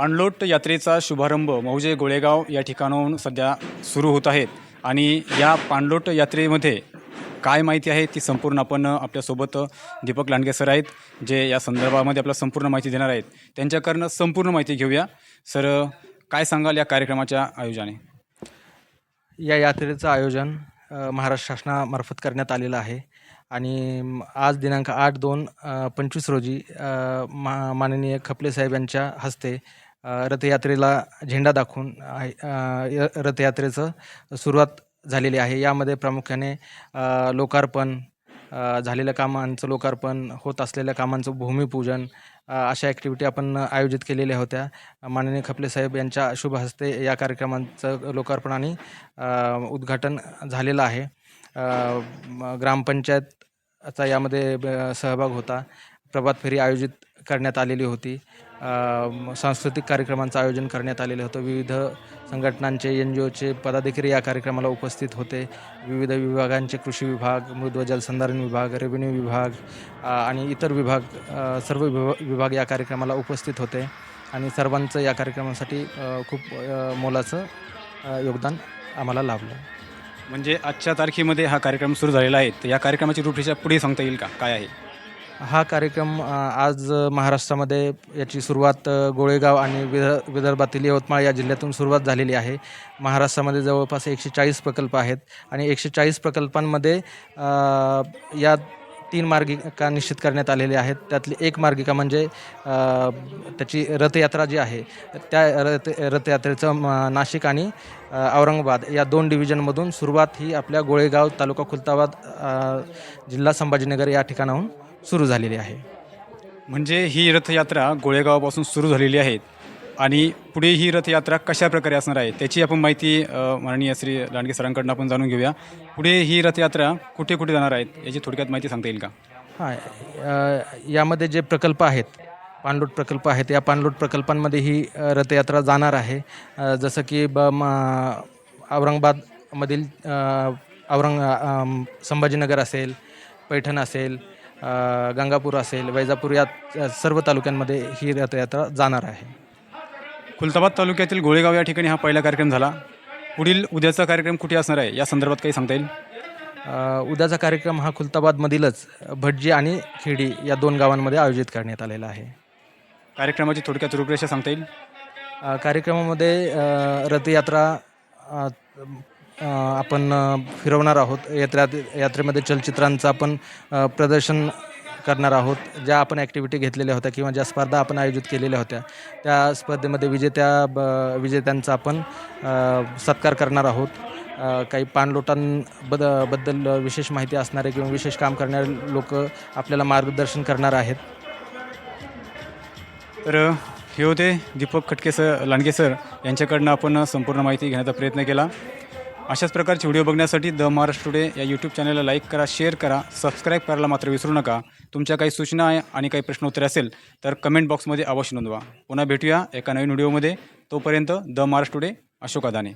पाणलोट यात्रेचा शुभारंभ मौजे गोळेगाव या ठिकाणाहून सध्या सुरू होत आहेत. आणि या पाणलोट यात्रेमध्ये काय माहिती आहे ती संपूर्ण आपण आपल्यासोबत दीपक लांडगे सर आहेत जे या संदर्भामध्ये आपल्याला संपूर्ण माहिती देणार आहेत. त्यांच्याकडनं संपूर्ण माहिती घेऊया. सर काय सांगाल या कार्यक्रमाच्या आयोजनाने? या यात्रेचं आयोजन महाराष्ट्र शासनामार्फत करण्यात आलेलं आहे. आणि आज दिनांक आठ दोन पंचवीस रोजी मा माननीय खपले साहेब यांच्या हस्ते रथयात्रेला झेंडा दाखवून रथयात्रेचं सुरुवात झालेली आहे. यामध्ये प्रामुख्याने लोकार्पण झालेल्या कामांचं लोकार्पण होत असलेल्या कामांचं भूमिपूजन अशा ॲक्टिव्हिटी आपण आयोजित केलेल्या होत्या. माननीय खपले साहेब यांच्या शुभ हस्ते या कार्यक्रमांचं लोकार्पण आणि उद्घाटन झालेलं आहे. ग्रामपंचायतचा यामध्ये ब- सहभाग होता. प्रभात फेरी आयोजित करण्यात आलेली होती. सांस्कृतिक कार्यक्रमांचं आयोजन करण्यात आलेलं होतं. विविध संघटनांचे एन जी ओचे पदाधिकारी या कार्यक्रमाला उपस्थित होते. विविध विभागांचे कृषी विभाग मृद्व जलसंधारण विभाग रेव्हेन्यू विभाग आणि इतर विभाग सर्व विभाग या कार्यक्रमाला उपस्थित होते. आणि सर्वांचं या कार्यक्रमासाठी खूप मोलाचं योगदान आम्हाला लाभलं. म्हणजे आजच्या तारखेमध्ये हा कार्यक्रम सुरू झालेला आहे. तर या कार्यक्रमाची रूपरेषा पुढे सांगता येईल का? काय आहे? हा कार्यक्रम आज महाराष्ट्रामध्ये याची सुरुवात गोळेगाव आणि विद विदर्भातील यवतमाळ या जिल्ह्यातून सुरुवात झालेली आहे. महाराष्ट्रामध्ये जवळपास एकशे चाळीस प्रकल्प आहेत आणि एकशे चाळीस प्रकल्पांमध्ये या तीन मार्गिका निश्चित करण्यात आलेल्या आहेत. त्यातली एक मार्गिका म्हणजे त्याची रथयात्रा जी आहे त्या रथ रथयात्रेचं म- नाशिक आणि औरंगाबाद या दोन डिव्हिजनमधून सुरुवात ही आपल्या गोळेगाव तालुका खुलताबाद जिल्हा संभाजीनगर या ठिकाणाहून सुरू झालेली आहे. म्हणजे ही रथयात्रा गोळेगावापासून सुरू झालेली आहे. आणि पुढे ही रथयात्रा कशा प्रकारे असणार आहे त्याची आपण माहिती माननीय श्री लांडगे सरांकडून आपण जाणून घेऊया. पुढे ही रथयात्रा कुठे कुठे जाणार आहेत याची थोडक्यात माहिती सांगता येईल का? हां यामध्ये जे प्रकल्प आहेत पाणलोट प्रकल्प आहेत या पाणलोट प्रकल्पांमध्ये ही रथयात्रा जाणार आहे. जसं की ब म औरंगाबादमधील औरंग संभाजीनगर असेल पैठण असेल गंगापूर असेल वैजापूर या सर्व तालुक्यांमध्ये ही रथयात्रा जाणार आहे. खुलताबाद तालुक्यातील गोळेगाव या ठिकाणी हा पहिला कार्यक्रम झाला. पुढील उद्याचा कार्यक्रम कुठे असणार आहे या संदर्भात काही सांगता येईल? उद्याचा कार्यक्रम हा खुलताबादमधीलच भटजी आणि खेडी या दोन गावांमध्ये आयोजित करण्यात आलेला आहे. कार्यक्रमाची थोडक्यात रूपरेषा सांगता येईल? कार्यक्रमामध्ये रथयात्रा आपण फिरवणार आहोत. यात्रा यात्रेमध्ये चलचित्रांचं आपण प्रदर्शन करणार आहोत. ज्या आपण ॲक्टिव्हिटी घेतलेल्या होत्या किंवा ज्या स्पर्धा आपण आयोजित केलेल्या होत्या त्या स्पर्धेमध्ये विजेत्या ब विजेत्यांचा आपण सत्कार करणार आहोत. काही पाणलोटांबदबद्दल विशेष माहिती असणारे किंवा विशेष काम करणारे लोक आपल्याला मार्गदर्शन करणार आहेत. तर हे होते दीपक खटके सर लांडगे सर. यांच्याकडनं आपण संपूर्ण माहिती घेण्याचा प्रयत्न केला. अशाच प्रकारचे व्हिडिओ बघण्यासाठी द महाराष्ट्र टुडे या यूट्यूब चॅनलला लाईक करा शेअर करा सबस्क्राईब करायला मात्र विसरू नका. तुमच्या काही सूचना आहे आणि काही प्रश्न उत्तरे असेल तर कमेंट बॉक्समध्ये अवश्य नोंदवा. पुन्हा भेटूया एका नवीन व्हिडिओमध्ये. तोपर्यंत द महाराष्ट्र टुडे अशोक अदाने.